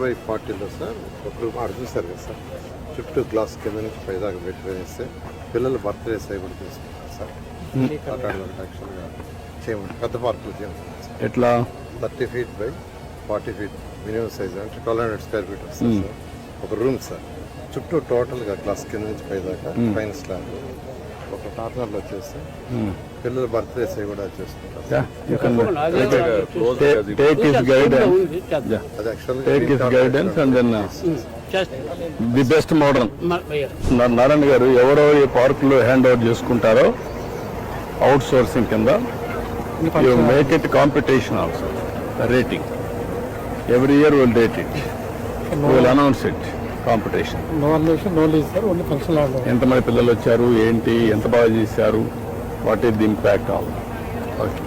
By ఫార్టీలో sir? ఒక room ఆడ చూస్తారు కదా సార్. చుట్టూ గ్లాస్ కింద నుంచి పైదాకా పెట్టుకునేస్తే పిల్లల బర్త్డేస్ అవి కూడా తీసుకుంటారు సార్ యాక్చువల్గా చేయమంటారు. పెద్ద పార్కులు చేయమంటారు సార్. ఎట్లా? Thirty feet by forty feet minimum size అంటే ట్వెల్వ్ హండ్రెడ్ స్క్వేర్ ఫీట్ వస్తుంది సార్. ఒక రూమ్ సార్. చుట్టూ టోటల్గా గ్లాస్ కింద నుంచి పైదాకా పైన స్లాబ్. ఒక కార్నర్లో వచ్చేసి పిల్లల బర్త్డేస్ కూడా చేసుకుంటారు ది బెస్ట్ మోడర్న్. నారాయణ గారు ఎవరో ఈ పార్కులు హ్యాండ్ ఓవర్ చేసుకుంటారో అవుట్ సోర్సింగ్ కింద you make it competition also rating every year will rate it will announce it competition. No అన్వేషణ no lease sir only function order ఎంతమంది పిల్లలు వచ్చారు? ఏంటి? ఎంత బాగా చేశారు? What is the impact all okay.